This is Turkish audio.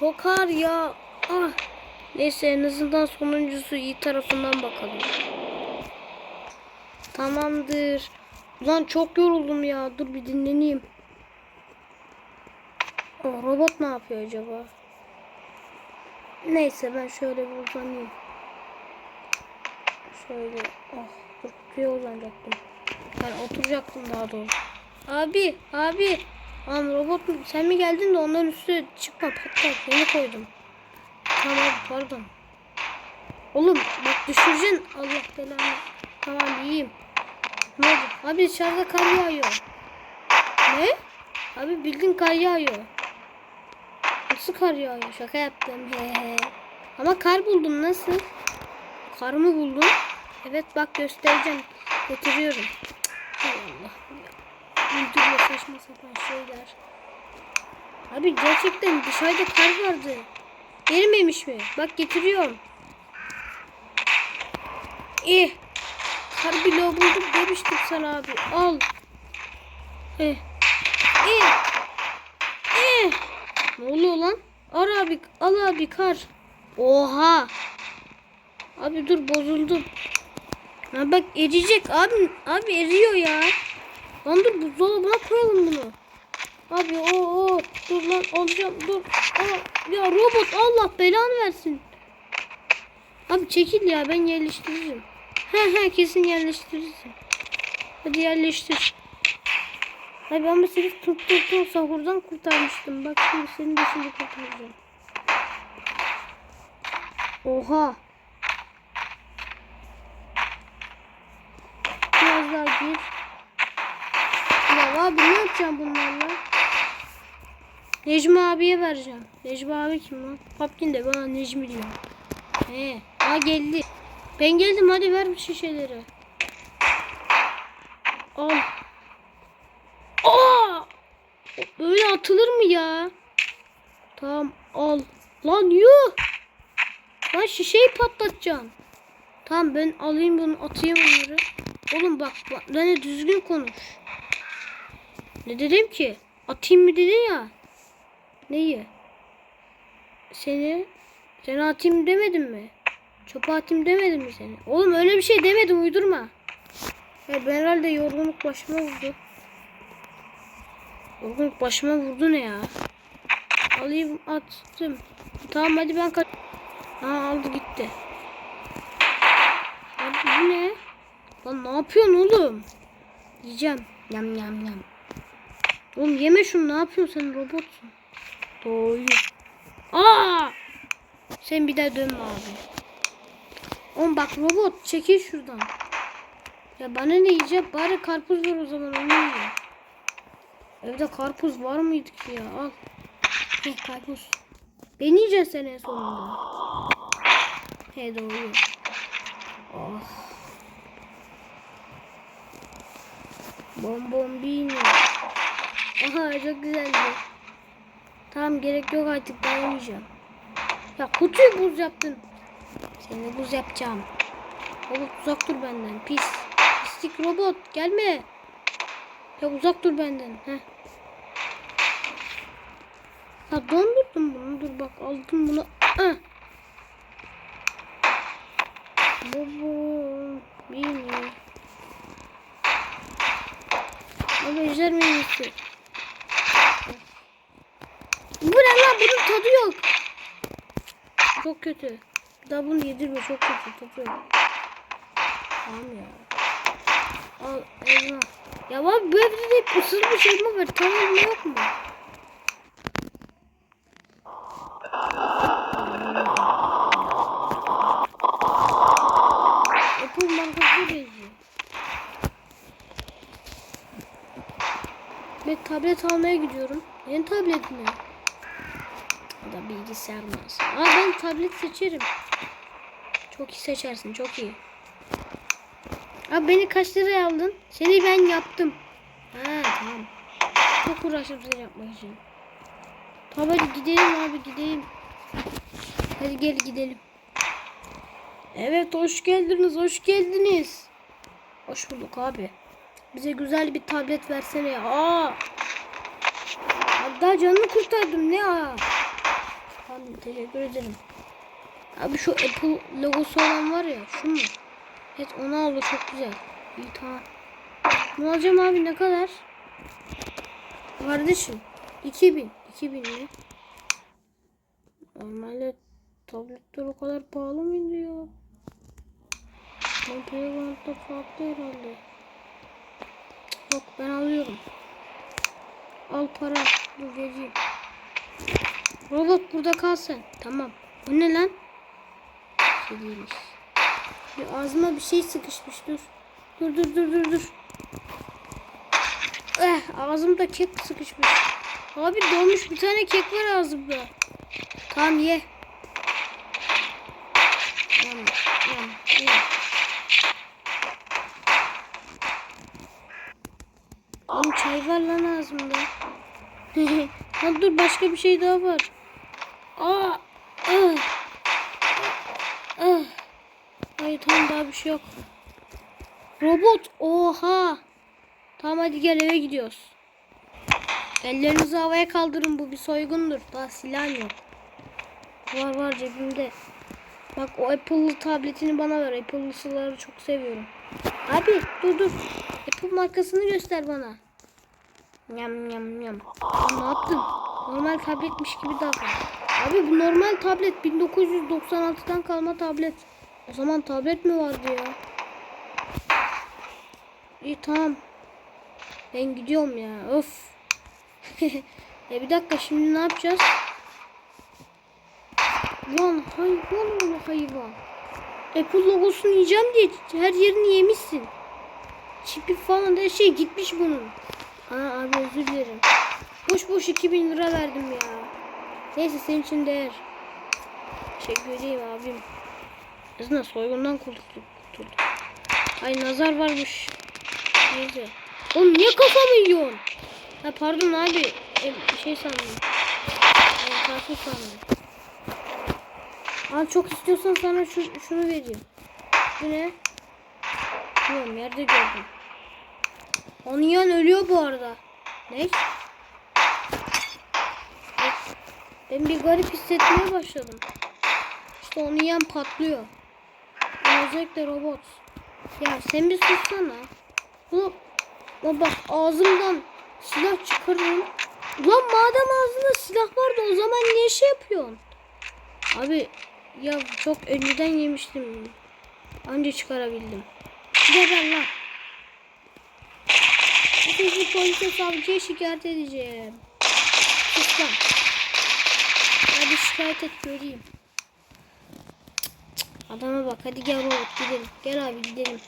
çok ağır ya. Ah. Neyse en azından sonuncusu iyi tarafından bakalım. Tamamdır. Ulan çok yoruldum ya. Dur bir dinleneyim. O robot ne yapıyor acaba? Neyse ben şöyle bir uzanayım. Şöyle. Oh, dur kutuya uzanacaktım. Ben oturacaktım daha doğrusu. Abi, abi. Lan robot? Sen mi geldin de onların üstüne çıkma patlat. Yeni koydum. Tamam pardon. Oğlum bak düşüreceksin. Allah belanı. Tamam iyiyim. Ne oldu? Abi dışarıda kar yağıyor. Ne? Abi bildiğin kar yağıyor. Nasıl kar yağıyor? Şaka yaptım. He. Ama kar buldum nasıl? Kar mı buldun? Evet bak göstereceğim. Getiriyorum. Uyduruyor saçma sapan şeyler. Abi gerçekten dışarıda kar vardı. Erimemiş mi? Bak getiriyorum. İyi. Kar bloğu buldum demiştim sana abi. Al. Eh. Eh. Eh. Ne oluyor lan? Ar abi, al abi kar. Oha. Abi dur bozuldum. Ha bak eriyecek abi. Abi eriyor ya. Lan dur buzdolabına koyalım bunu. Abi o o dur lan alacağım dur. Aa, ya robot Allah belanı versin. Abi çekil ya ben yerleştiririm. He he kesin yerleştirirsin. Hadi yerleştir. Abi ama seni tuttuğum sahurdan kurtarmıştım. Bak şimdi seni de şimdi kurtaracağım. Oha. Biraz daha gir. Abi ne yapacağım bunlarla? Necmi abiye vereceğim. Necmi abi kim lan? Papkin de bana Necmi diyor. He. Aa geldi. Ben geldim hadi ver bu şişeleri. Al. Aa! Böyle atılır mı ya? Tamam al. Lan yuh. Lan şişeyi patlatacağım. Tamam ben alayım bunu atayım onları. Oğlum bak bak düzgün konuş. Ne dedim ki? Atayım mı dedin ya? Neyi? Seni seni atayım demedim mi? Çöpe atayım demedim mi seni? Oğlum öyle bir şey demedim uydurma. Ya ben herhalde yorgunluk başıma vurdu. Yorgunluk başıma vurdu ne ya? Alayım attım. Tamam hadi ben kaç... Ha aldı gitti. Abi bu ne? Lan ne yapıyorsun oğlum? Yiyeceğim. Yam yam yam. Oğlum yeme şunu ne yapıyorsun sen robotsun. Doğru. Aa! Sen bir daha dönme abi. Oğlum bak robot çekil şuradan. Ya bana ne yiyeceğim? Bari karpuz ver o zaman onu yiyeyim. Evde karpuz var mıydı ki ya? Al. Heh karpuz. Beni yiyeceksin sen en sonunda. He doğru. Oh. Bonbonbini. Aha çok güzeldi. Tamam gerek yok artık dayanamayacağım. Ya kutuyu buz yaptın. Seni buz yapacağım. Robot uzak dur benden. Pis. Pislik robot gelme. Ya uzak dur benden. Heh. Ha dondurdum bunu. Dur bak aldım bunu. Ah. Bobo. Bini. Ama menüsü. Bu ne lan? Bunun tadı yok. Çok kötü. Daha bunu yedirme çok kötü tadı yok. Tamam ya. Al elma. Ya bak bu evde de ısırmış elma var. Tam elma yok mu? Apple markası benziyor. Ben tablet almaya gidiyorum. Yeni tablet mi? Da bilgisayar mı? Aa ben tablet seçerim. Çok iyi seçersin çok iyi. Abi beni kaç liraya aldın? Seni ben yaptım. Ha tamam. Çok uğraştım seni yapmak için. Tamam hadi gidelim abi gidelim. Hadi gel gidelim. Evet hoş geldiniz hoş geldiniz. Hoş bulduk abi. Bize güzel bir tablet versene ya. Aa. Abi daha canını kurtardım ne aa. Tamam teşekkür ederim. Abi şu Apple logosu olan var ya şu mu? Evet onu aldı çok güzel. İyi tamam. Ne alacağım abi ne kadar? Kardeşim 2000. 2000 mi? Normalde tabletler o kadar pahalı mıydı ya? Ben Playground'da farklı herhalde. Yok ben alıyorum. Al para. Dur vereyim. Robot burada kal sen. Tamam. Bu ne lan? Şey. Bir ağzıma bir şey sıkışmış dur. Dur dur dur dur dur. Eh ağzımda kek sıkışmış. Abi dolmuş bir tane kek var ağzımda. Tamam ye. Çay var lan ağzımda. Lan dur başka bir şey daha var. Aa. Ay tamam daha bir şey yok. Robot oha. Tamam hadi gel eve gidiyoruz. Ellerinizi havaya kaldırın bu bir soygundur. Daha silah yok. Var var cebimde. Bak o Apple tabletini bana ver. Apple'lıları çok seviyorum. Abi dur dur. Apple markasını göster bana. Yam yam yam. Ne yaptın? Normal tabletmiş gibi davran. Abi bu normal tablet 1996'dan kalma tablet. O zaman tablet mi vardı ya? İyi tamam. Ben gidiyorum ya. Of. e bir dakika şimdi ne yapacağız? Lan hayvan oğlu hayvan. Apple logosunu yiyeceğim diye her yerini yemişsin. Çipi falan her şey gitmiş bunun. Aa abi özür dilerim. Boş boş 2000 lira verdim ya. Neyse senin için değer. Teşekkür ederim abim. Azından soygundan kurtulduk. Ay nazar varmış. Neyse. Oğlum niye kafamı yiyorsun? Ha pardon abi. E, şey sandım. Ben karpuz sandım. Abi çok istiyorsan sana şu, şunu vereyim. Bu ne? Bilmiyorum yerde gördüm. Onun yan ölüyor bu arada. Ne? Ben bir garip hissetmeye başladım. İşte onun yan patlıyor. Özellikle robot. Ya sen bir sussana. Bu, o bak ağzımdan silah çıkarıyorum. Ulan madem ağzında silah vardı o zaman niye şey yapıyorsun? Abi ya çok önceden yemiştim. Anca çıkarabildim. Geber lan. Sizi polise savcıya şikayet edeceğim. Sus lan. Hadi şikayet et göreyim. Adama bak hadi gel robot gidelim. Gel abi gidelim.